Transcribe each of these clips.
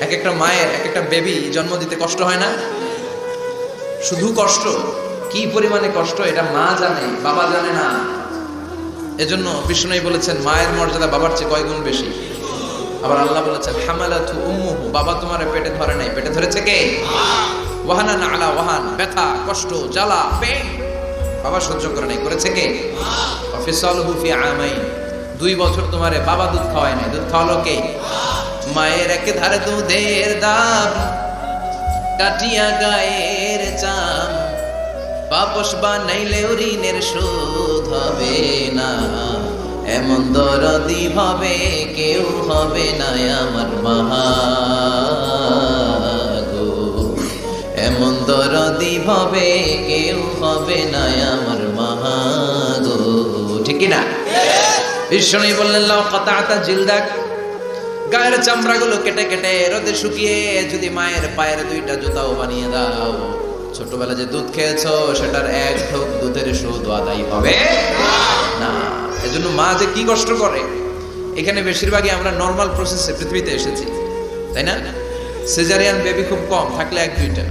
এক একটা মায়ের এক একটা বেবি জন্ম দিতে কষ্ট হয় না? শুধু কষ্ট? কি পরিমাণে কষ্ট? এটা মা জানে, বাবা জানে না। এজন্য বিষ্ণুই বলেছেন, মায়ের মর্যাদা বাবার চেয়ে কয় গুণ বেশি? আবার আল্লাহ বলেছেন, হামালাতু উম্মুহু, বাবা তোমার পেটে ধরে নাই। পেটে ধরেছে কে? ওয়াহানা না আলা ওয়াহান, ব্যথা, কষ্ট, জ্বালা পেন বাবা সহ্য করে নাই, করেছে কে? অফিসালহু ফি আমাইন। দুই বছর তোমারে বাবা দুধ খাওয়ায় নাই। দুধ খাওয়ালো কে? মায়ের ধারে দুধের দাম, কাটিয়া গায়ের চাম। বাপস বানাইলেও ঋণের শোধ হবে না। এমন দরদি হবে কেউ হবে না আমার মাহাগো এমন দরদি হবে কেউ হবে না আমার মাহাগো ঠিক না? বিষ্ণু বললেন লাও কথা জিলদাক। গায়ের চামড়াগুলো কেটে কেটে রোদে শুকিয়ে যদি মায়ের পায়ের দুইটা জুতাও বানিয়ে দাও। ছোটবেলা যে দুধ খেয়েছো, সেটার এক ঢোক দুধের সুদ আদায় হবে না। এজন্য মা যে কি কষ্ট করে? এখানে বেশিরভাগই আমরা নর্মাল প্রসেসে পৃথিবীতে এসেছি, তাই না? সেজারিয়ান বেবি খুব কম, থাকলে এক দুইটা।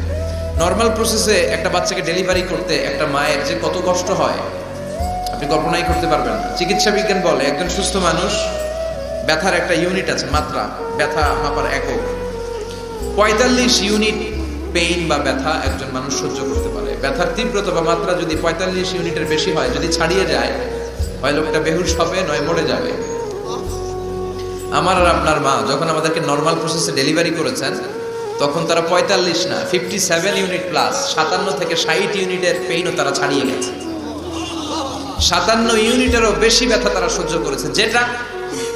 নর্মাল প্রসেসে একটা বাচ্চাকে ডেলিভারি করতে একটা মায়ের যে কত কষ্ট হয়, আপনি কল্পনাই করতে পারবেন চিকিৎসা বিজ্ঞান বলে একজন সুস্থ মানুষ ব্যথার একটা ইউনিট আছে, মাত্রা। ব্যথা মাপার একক পঁয়তাল্লিশ ইউনিট পেইন বা ব্যথা একজন মানুষ সহ্য করতে পারে। ব্যথার তীব্রতা বা মাত্রা যদি পঁয়তাল্লিশ ইউনিটের বেশি হয়, যদি ছাড়িয়ে যায়, হয় লোকটা বেহুশ হবে, নয় মরে যাবে। আমার আর আপনার মা যখন আমাদেরকে নর্মাল প্রসেসে ডেলিভারি করেছেন, তখন তারা পঁয়তাল্লিশ না ফিফটি সেভেন ইউনিট প্লাস সাতান্ন থেকে ষাট ইউনিটের পেইনও তারা ছাড়িয়ে গেছে। সাতান্ন ইউনিটেরও বেশি ব্যথা তারা সহ্য করেছে। যেটা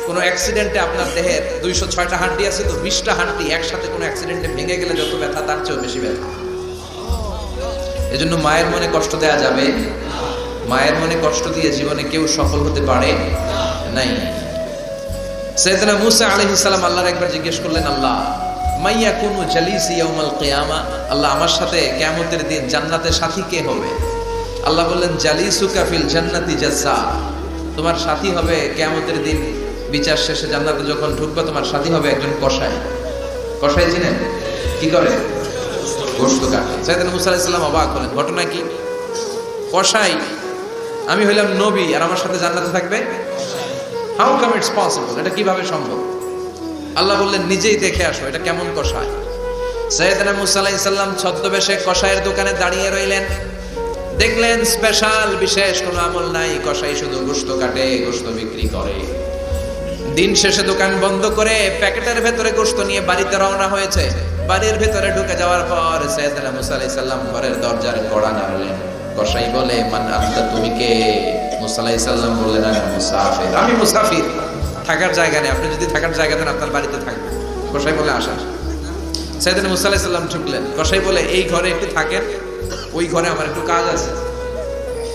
কোনো অ্যাক্সিডেন্টে আপনার দেহের দুইশো ছয়টা হাড্ডি আছে, তো বিশটা হাড্ডি একসাথে কোনো অ্যাক্সিডেন্টে ভেঙে গেলে যত ব্যথা, তার চেয়েও বেশি ব্যথা। এজন্য মায়ের মনে কষ্ট দেয়া যাবে। মায়ের মনে কষ্ট দিয়ে জীবনে কেউ সফল হতে পারে নাই। সৈয়দনা মুসা আলাইহিস সালাম আল্লাহর একবার জিজ্ঞেস করলেন, আল্লাহ মাইয়া কুনু জালিসি ইয়াউমাল কিয়ামা? আল্লাহ, আমার সাথে কিয়ামতের দিন জান্নাতের সাথী কে হবে? আল্লাহ বললেন, জালিসুকা ফিল জান্নাতি জাজ্জা। তোমার সাথী হবে কিয়ামতের দিন বিচার শেষে জান্নাতে যখন ঢুকবে, তোমার সাথী হবে একজন কসাই। কসাই চিনেন কি করে? গোস্ত কাটে সাইদান মুসা আলাইহিস সালাম অবাক হলেন। ঘটনা কি? কসাই, আমি হইলাম নবী, আর আমার সাথে জান্নাতে থাকবে? হাউ কাম ইটস পসিবল এটা কীভাবে সম্ভব? আল্লাহ বললেন, নিজেই দেখে আসো, এটা কেমন কষায় সৈয়দনা মুসা আলাইহিস সালাম ছদ্মবেশে কষায়ের দোকানে দাঁড়িয়ে রইলেন। দেখলেন স্পেশাল বিশেষ কোনো আমল নাই। কষাই শুধু গোস্ত কাটে, গোস্ত বিক্রি করে। দিন শেষে দোকান বন্ধ করে প্যাকেটের ভেতরে গোস্ত নিয়ে বাড়িতে রওনা হয়েছে। বাড়ির ভেতরে ঢুকে যাওয়ার পর সৈয়দনা মুসা আলাইহিস সালাম ঘরের দরজার কড়া নাড়লেন। কসাই বলে, মান আন্তা, তুমি কে? মুসা আলাইহিস বললেন, আমি মুসাফির। আমি মুসাফির। থাকার জায়গা নেই। আপনি যদি থাকার জায়গা দেন, আপনার বাড়িতে থাকবেন কসাই বলে আসা সৈয়দনা মুসা আলাইহিস সালাম ঢুকলেন কসাই বলে, এই ঘরে একটু থাকেন। ওই ঘরে আমার একটু কাজ আছে।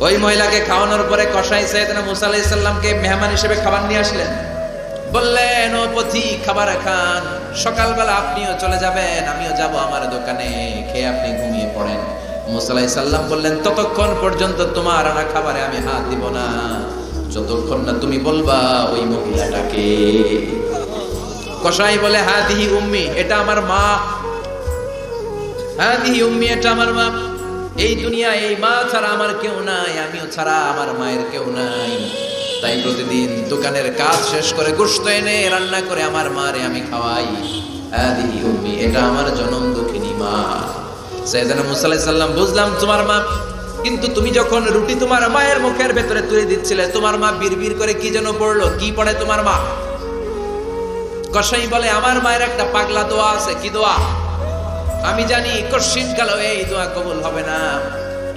ওই মহিলাকে খাওয়ানোর পরে কসাই সাইয়েদনা মুসা আলাইহিস সালামকে মেহমান হিসেবে খাবার নিয়ে আসলেন। বললেন, ও পথি, খাবার খান। সকালবেলা আপনিও চলে যাবেন, আমিও যাব আমার দোকানে। খেয়ে আপনি ঘুমিয়ে পড়েন। মুসালাই সাল্লাম বললেন, ততক্ষণ পর্যন্ত তোমার আনা খাবারে আমি হাত দিব না। যতক্ষণ না তুমি বলবা ওই মহিলাটাকে। কসাই বলে হ্যাঁ দিহি উম্মি, এটা আমার মা। হ্যাঁ দিহি উম্মি, এটা আমার মা। এই দুনিয়া এই মা ছাড়া আমার কেউ নাই, আমিও ছাড়া আমার মায়ের কেউ নাই। তাই প্রতিদিন দোকানের কাজ শেষ করে গোস্ত এনে রান্না করে আমার মারে আমি খাওয়াই। এটা আমার জনম দুঃখিনী মা। সৈয়দানা মুসা সাল্লাম বুঝলাম তোমার মা, কিন্তু তুমি যখন রুটি তোমার মায়ের মুখের ভেতরে তুলে দিচ্ছিলে, তোমার মা বিড়বিড় করে কি যেন পড়ল, কি পড়ে তোমার মা? কসাই বলে, আমার মায়ের একটা পাগলা দোয়া আছে, কি দোয়া? আমি জানি কশিন কালো এই দোয়া কবুল হবে না।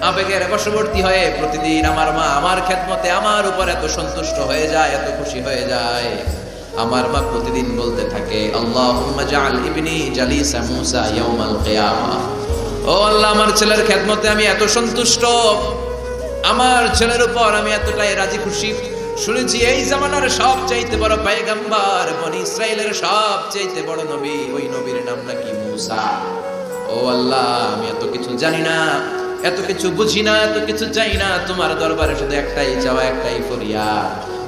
আবেগের বশবর্তী হয়ে প্রতিদিন আমার মা আমার খেদমতে আমার উপর এত সন্তুষ্ট হয়ে যায়, এত খুশি হয়ে যায়। আমার মা প্রতিদিন বলতে থাকে, আল্লাহুম্মা জাআল ইবনি জালিসা মূসা ইয়াউমাল কিয়ামা। ও আল্লাহ, আমার ছেলের খেদমতে আমি এত সন্তুষ্ট। আমার ছেলের উপর আমি এতটাই রাজি খুশি। শুনেছি এই জামানার সব চাইতে বড় পায়গাম্বার বনি ইসরায়েলের সব চাইতে বড় নবী, ওই নবীর নাম নাকি মূসা। ও আল্লাহ, আমি এত কিছু জানি না, এত কিছু বুঝি না, এত কিছু চাই না, তোমার দরবারে শুধু একটাই চাওয়া, একটাই ফরিয়া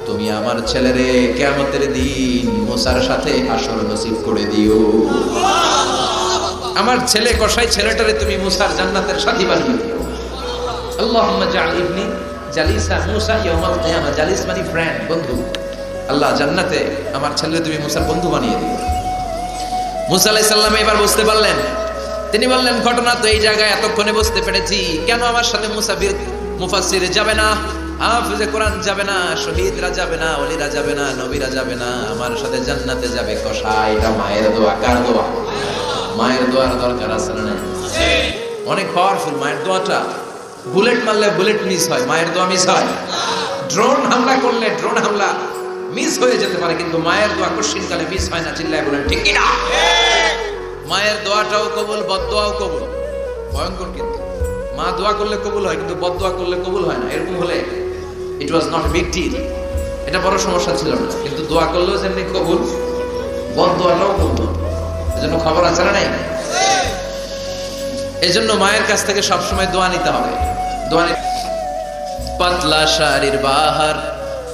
তুমি আমার ছেলেরে কেমতের দিন মোসার সাথে হাসর নসিব করে দিও। আমার ছেলে কষাই ছেলেটারে তুমি মুসার জান্নাতের সাথী বানিয়ে দিও। জাআল ইবনি জালিসা মুসা ইয়াউমাল কিয়ামা। জালিস মানে ফ্রেন্ড বন্ধু। আল্লাহ জান্নাতে আমার ছেলে তুমি মুসার বন্ধু বানিয়ে দিও। মুসা আলাইহিস সালাম এবার বুঝতে পারলেন তিনি বললেন, ঘটনা তো এই জায়গায় এতক্ষণে বুঝতে পেরেছি। কেন আমার সাথে মুসাফির, মুফাসসিরে যাবে না? হাফিজে কোরআন যাবে না, শহীদরা যাবে না ওলিরা যাবে না, নবীরা যাবে না। আমার সাথে জান্নাতে যাবে কষা এটা মায়ের দোয়া। কার দোয়া? মায়ের দোয়ার দরকার আছে না অনেক পাওয়ারফুল মায়ের দোয়াটা। বুলেট মারলে বুলেট মিস হয়, মায়ের দোয়া মিস হয়। ড্রোন হামলা করলে ড্রোন হামলা মিস হয়ে যেতে পারে, কিন্তু মায়ের দোয়া কশিনকালে মিস হয় না, চিল্লায় বলেন, ঠিক না মায়ের দোয়াটাও কবুল, বদদোয়াও কবুল। ভয়ঙ্কর কিন্তু। মা দোয়া করলে কবুল হয়, কিন্তু বদদোয়া করলে কবুল হয় না। এরকম হলে it was not big deal এটা বড় সমস্যা ছিল না। কিন্তু দোয়া করলেও যেমনি কবুল, বদদোয়াটাও কবুল। এজন্য খবর আছে না নাই? এজন্য মায়ের কাছ থেকে সবসময় দোয়া নিতে হবে। দোয়া পাতলা শাড়ির বাহার,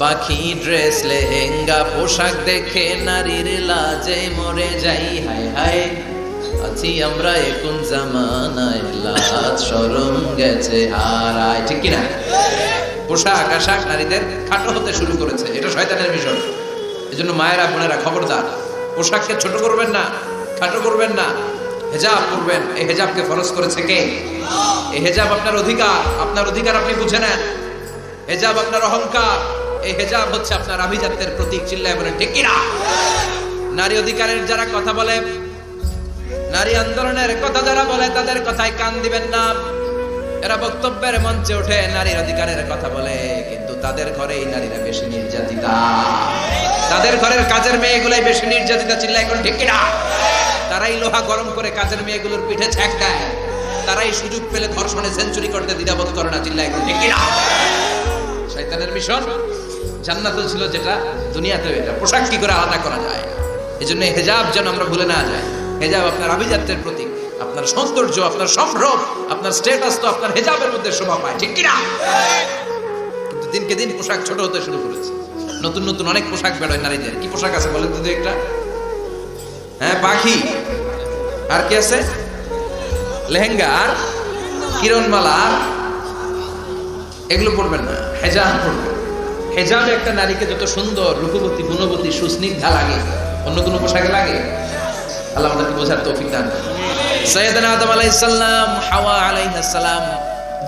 পাখি ড্রেস, লেহেঙ্গা, পোশাক দেখে নারীর লাজে মরে যাই, হায় হায়। আছি আমরা এখন জামানায়। লাজ শরম গেছে ঠিক কিনা? পোশাক, আশাক নারীদের খাটো হতে শুরু করেছে। এটা শয়তানের মিশন এজন্য মায়েরা, বোনেরা, খবরদার। পোশাককে ছোট করবেন না, খাটো করবেন না। হেজাব করবেন এই হেজাবকে ফরজ করেছে কে? এই হেজাব আপনার অধিকার। আপনার অধিকার আপনি বুঝে নেন। হেজাব আপনার অহংকার। এই হেজাব হচ্ছে আপনার আভিজাত্যের প্রতীক, চিল্লায় বলেন, ঠিক কিনা? নারী অধিকারের যারা কথা বলে নারী আন্দোলনের কথা যারা বলে, তাদের কথায় কান দিবেন না। এরা বক্তব্যের মঞ্চে ওঠে নারীর অধিকারের কথা বলে, কিন্তু তাদের ঘরেই নারীরা বেশি নির্যাতিতা। তাদের ঘরের কাজের মেয়েগুলাই বেশি নির্যাতিতা চিল্লাই এখন ঠিক কিনা? তারাই লোহা গরম করে কাজের মেয়েগুলোর পিঠে ছ্যাক দেয়। তারাই সুযোগ পেলে ধর্ষণে সেঞ্চুরি করতে দ্বিধাবোধ করে না চিল্লাই এখন ঠিক কিনা? শয়তানের মিশন জান্নাত ছিল যেটা দুনিয়াতেও এটা। পোশাক কি করে আলাদা করা যায়? এই জন্য হেজাব যেন আমরা ভুলে না যাই। হেজাব আপনার আভিজাত্যের প্রতীক, আপনার সৌন্দর্য, আপনার সম্ভ্রম, আপনার স্ট্যাটাস তো আপনার হেজাবের মধ্যে শোভা পায়, ঠিক কিনা? কিন্তু দিনকে দিন পোশাক ছোট হতে শুরু করেছে। নতুন নতুন অনেক পোশাক বেরোয় নারীদের। কি পোশাক আছে বলেন তো একটা? হ্যাঁ পাখি। আর কি আছে? লেহেঙ্গা। আর কিরণমালা। আর এগুলো পড়বেন না, হেজাব পড়বেন হেজাব একটা নারীকে যত সুন্দর, রূপবতী, গুণবতী, সুস্নিগ্ধা লাগে, অন্য কোনো পোশাকে লাগে? আল্লাহ আমাদেরকে বোঝার তৌফিক দান সৈয়দনা আদম আলাইহিস সালাম, হাওয়া আলাইহিস সালাম,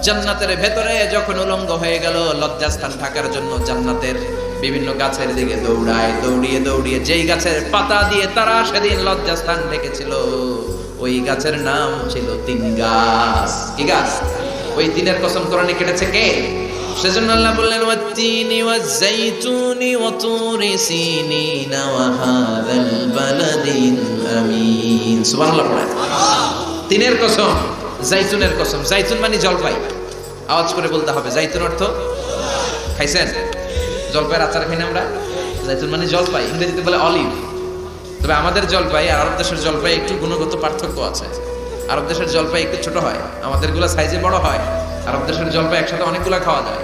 জান্নাতের ভেতরে যখন উলঙ্গ হয়ে গেল, লজ্জাস্থান ঢাকার জন্য জান্নাতের বিভিন্ন গাছের দিকে দৌড়ায়, দৌড়িয়ে দৌড়িয়ে যেই গাছের পাতা দিয়ে তারা সেদিন লজ্জাস্থান রেখেছিল ওই গাছের নাম ছিল তিন গাছ। কি গাছ? ওই দিনের কসম কোরআনে কেটেছে কে? সেজন্য আল্লাহ বললেন, ওয়াত্তিনি ওয়াজ্জাইতুনি ওয়াতুরি সিনিনা ওয়া বালাদিল আমিন। সুবহানাল্লাহ পড়েন তিনের কসম জাইতুনের কসম। জাইতুন মানে জলপাই। আওয়াজ করে বলতে হবে জাইতুন অর্থ? খাইছেন? জলপাইয়ের আচার খাই না আমরা? জাইতুন মানে জলপাই। ইংরেজিতে বলে অলিভ। তবে আমাদের জলপাই আর আরব দেশের জলপাই একটু গুণগত পার্থক্য আছে। আরব দেশের জলপাই একটু ছোট হয়। আমাদেরগুলা সাইজে বড় হয়। আরব দেশের জলপাই একসাথে অনেকগুলা খাওয়া যায়।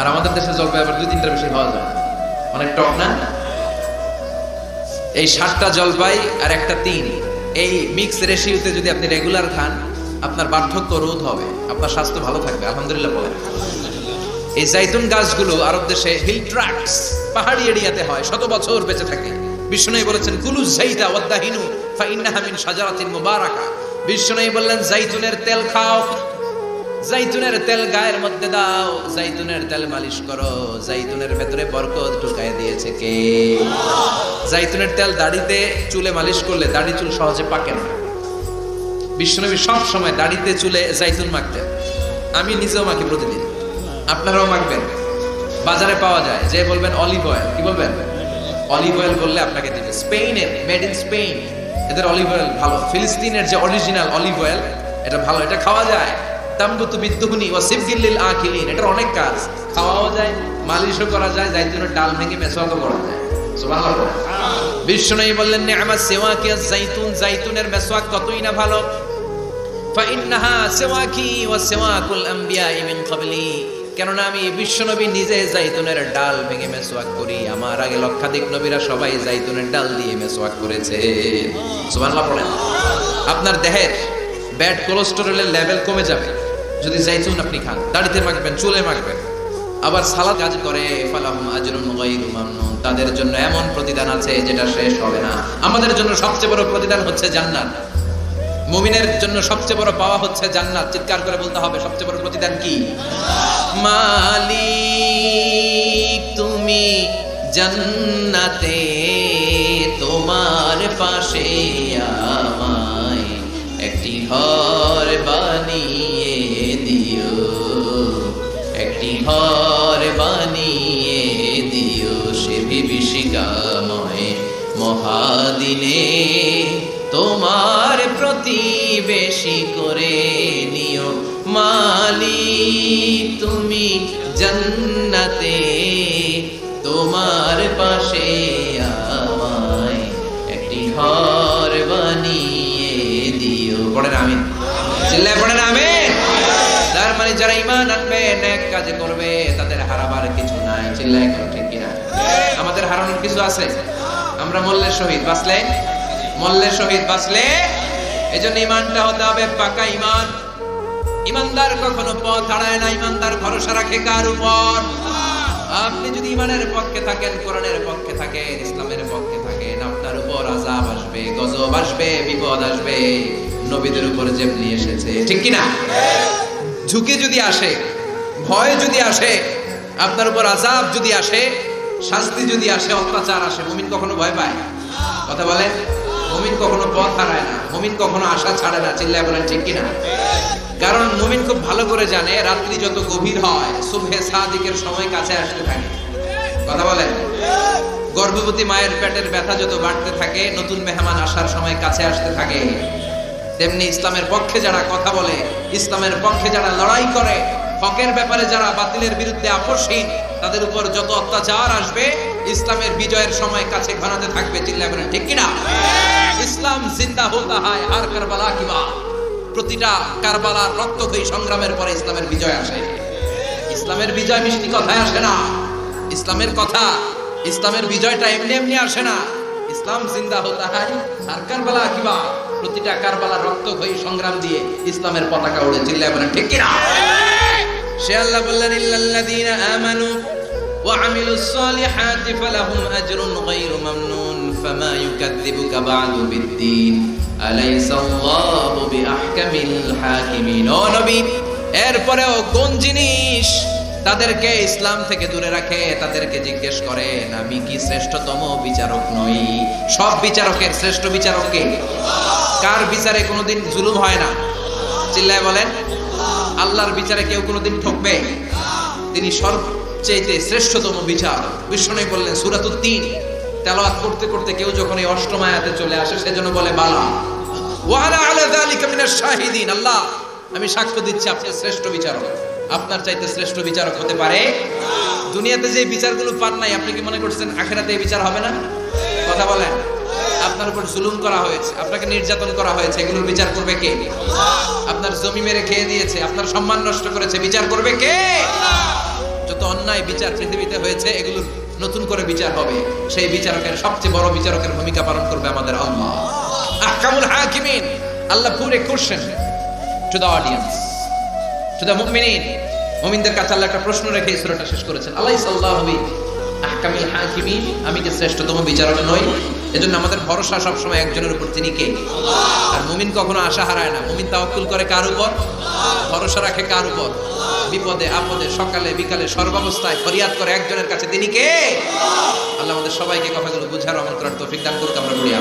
আর আমাদের দেশের জলপাই আবার দুই তিনটার বেশি খাওয়া যায়। অনেক টক, না? এই সাতটা জলপাই আর একটা তিন। এই মিক্স রেশিওতে যদি আপনি রেগুলার খান, আপনার বার্ধক্য রোধ হবে। আপনার স্বাস্থ্য ভালো থাকবে, আলহামদুলিল্লাহ বলেন। এই জাইতুন গাছগুলো আরব দেশে হিল ট্রাক্স পাহাড়ি এরিয়াতে হয়, শত বছর বেঁচে থাকে। বিষ্ণু বলেছেন, কুলু জাইদা ওয়াদ্দাহিনু, ফাইন্নাহা মিন শাজারাতিন মুবারাকা। বিষ্ণু বললেন, জাইতুনের তেল খাও। জাইতুনের তেল গায়ের মধ্যে দাও, জাইতুনের তেল মালিশ করো, জাইতুনের ভেতরে বরকত ঢুকায় দিয়েছে কে? জাইতুনের তেল দাড়িতে চুলে মালিশ করলে দাড়ি চুল সহজে পাকে না। বিশ্বনবী সব সময় দাড়িতে চুলে জাইতুন মাখতেন। আমি নিজেও মাখি প্রতিদিন। আপনারাও মাখবেন। বাজারে পাওয়া যায়। যে বলবেন অলিভ অয়েল, কি বলবেন? অলিভ অয়েল বললে আপনাকে দিবে। স্পেনের মেড ইন স্পেন এদের অলিভ অয়েল ভালো। ফিলিস্তিনের যে অরিজিনাল অলিভ অয়েল, এটা ভালো। এটা খাওয়া যায়। তাম্বুতু বিদ্যুহুনি ও সিফগিল্লিল আখিলিন। এটার অনেক কাজ। খাওয়াও যায়, মালিশও করা যায় জাইতুনের ডাল ভেঙে মেসওয়াকও করা যায়। বললেন সিওয়াকি জাইতুন, জাইতুনের মেসওয়াক কতই না ভালো? ফাইন্নাহা সিওয়াকি ওয়া সিওয়াকুল আমবিয়াই মিন ক্বাবলি। কেননা আমি বিশ্বনবী নিজে জাইতুনের ডাল ভেঙে মেসওয়াক করি। আমার আগে লক্ষাধিক নবীরা সবাই জাইতুনের ডাল দিয়ে মেসওয়াক করেছে। আপনার দেহের ব্যাড কোলেস্টেরলের লেভেল কমে যাবে। যদি জাইতুন আপনি খান, দাড়িতে মাখবেন, চুলে মাখবেন। আবার সালাদ কাজ করে তাদের জন্য এমন প্রতিদান আছে যেটা শেষ হবে না। আমাদের জন্য সবচেয়ে বড় প্রতিদান হচ্ছে জান্নাত। মুমিনের জন্য সবচেয়ে বড় পাওয়া হচ্ছে জান্নাত। চিৎকার করে বলতে হবে, সবচেয়ে বড় প্রতিদান কি? মালিক, তুমি জান্নাতে তোমার পাশে আমায় একটি ঘর বানিয়ে মহাদিনে তোমার প্রতিবেশী করে নিও মালি। তুমি জান্নাতে তোমার পাশে আমায় একটি ঘর বানিয়ে দিও। পড়েন, আমিন। চিল্লায় পড়েন, আমিন। তার মানে যারা ইমান আনবে এক কাজ করবে, তাদের হারাবার কিছু নাই। চিল্লায় করো, ঠিক কিনা? আমাদের হারানোর কিছু আছে? আমরা মল্লের শহীদ বাঁচলে? মল্লের শহীদ বাঁচলে? এই জন্য ইমানটা হতে হবে পাকা ইমান ইমানদার কখনো পথ হারায় না ইমানদার ভরসা রাখে কার উপর? আপনি যদি ইমানের পক্ষে থাকেন, কোরআনের পক্ষে থাকেন, ইসলামের পক্ষে থাকেন, আপনার উপর আজাব আসবে, গজব আসবে, বিপদ আসবে, নবীদের উপর যেমনি এসেছে। ঠিক কিনা ঝুঁকি যদি আসে, ভয় যদি আসে, আপনার উপর আজাব যদি আসে শাস্তি যদি আসে, অত্যাচার আসে, মুমিন কখনো ভয় পায়? কথা বলেন মুমিন কখনো পথ হারায় না। মুমিন কখনো আশা ছাড়ে না, চিল্লায় বলেন ঠিক কিনা? কারণ মুমিন খুব ভালো করে জানে, রাত্রি যত গভীর হয়, সুবহে সাদিকের সময় কাছে আসতে থাকে। কথা বলেন গর্ভবতী মায়ের পেটের ব্যথা যত বাড়তে থাকে, নতুন মেহমান আসার সময় কাছে আসতে থাকে। তেমনি ইসলামের পক্ষে যারা কথা বলে, ইসলামের পক্ষে যারা লড়াই করে, হকের ব্যাপারে যারা বাতিলের বিরুদ্ধে আপসহীন তাদের উপর যত অত্যাচার আসবে, ইসলামের বিজয়ের সময় কাছে ঘনাতে থাকবে, চিল্লায় বলেন, ঠিক কিনা? ইসলাম জিন্দা হোতা হয় আর কারবালা কিবা প্রতিটা কারবালার রক্তক্ষয়ী সংগ্রামের পরে ইসলামের বিজয় আসে। ইসলামের বিজয় মিষ্টি কথায় আসে না। ইসলামের কথা, ইসলামের বিজয়টা এমনি এমনি আসে না। ইসলাম জিন্দা হতা হয় আর কারবালা কিবা প্রতিটা কারবালার রক্তক্ষয়ী সংগ্রাম দিয়ে ইসলামের পতাকা উড়ে, চিল্লায় বলেন, ঠিক কিনা? সে আল্লাহ বললেন আমানু ওয়া আমিলুস সালিহাতি ফালাহুম আজরুন গায়রু মামনুন, ফামা ইউকাযযিবুকা বা'দু বিদ্দীন। আলাইসা আল্লাহু বিআহকামিল হাকিমিন। ও নবী, এরপরেও কোন জিনিস তাদেরকে ইসলাম থেকে দূরে রাখে, তাদেরকে জিজ্ঞেস করেন আমি কি শ্রেষ্ঠতম বিচারক নই? সব বিচারকের শ্রেষ্ঠ বিচারককে কার বিচারে কোনোদিন জুলুম হয় না? চিল্লায় বলেন আল্লাহর বিচারে কেউ কোনোদিন ঠকবে? তিনি সবচেয়ে শ্রেষ্ঠতম বিচার বিষ্ণু বললেন সুরাতুত তিন। তেলাওয়াত করতে করতে কেউ যখন এই অষ্টম আয়াতে চলে আসে সেজন্য বলে, বালা। ওয়ালা আলা যালিকা মিনাশ শাহিদিন। আল্লাহ, আমি সাক্ষ্য দিচ্ছি, আপনি শ্রেষ্ঠ বিচারক। আপনার চাইতে শ্রেষ্ঠ বিচারক হতে পারে? দুনিয়াতে যে বিচারগুলো পান নাই, আপনি কি মনে করছেন আখেরাতে এই বিচার হবে না? কথা বলেন। আপনার উপর জুলুম করা হয়েছে, আপনাকে নির্যাতন করা হয়েছে, এগুলোর বিচার করবে কে? আপনার জমি মেরে খেয়ে দিয়েছে, আপনার সম্মান নষ্ট করেছে, বিচার করবে কে? যত অন্যায় বিচার পৃথিবীতে হয়েছে এগুলোর নতুন করে বিচার হবে। সেই বিচারকের সবচেয়ে বড় বিচারকের ভূমিকা পালন করবে আমাদের আল্লাহ। আহকামুল হাকিমিন, আল্লাহ পুরে question to the audience to the মুমিনিন। মুমিনদের কাছে আল্লাহ একটা প্রশ্ন রেখে সূরাটা শেষ করেছেন। আল্লাহ আলাইহি আহকামিল হাকিমিন, আমি কি শ্রেষ্ঠতম বিচারক নই এজন্য আমাদের ভরসা সবসময় একজনের উপর তিনি কে? আর মুমিন কখনো আশা হারায় না। মুমিন তাওকুল করে কার উপর? ভরসা রাখে কার উপর? বিপদে, আপদে, সকালে, বিকালে, সর্বাবস্থায় ফরিয়াদ করে একজনের কাছে তিনি কে? আল্লাহ আমাদের সবাইকে কথাগুলো বুঝার আমন্ত্রণ তৌফিক দান করুক, আমরা বলি